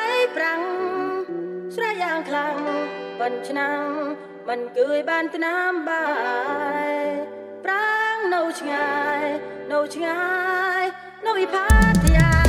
ត្រីប្រាំងស្រែយ៉ាងខ្លាំងប៉ុនឆ្នាំមិនគួយបានតាមបាយប្រាំងនៅឆ្ងាយនៅឆ្ងាយនៅវិភាទយ៉ា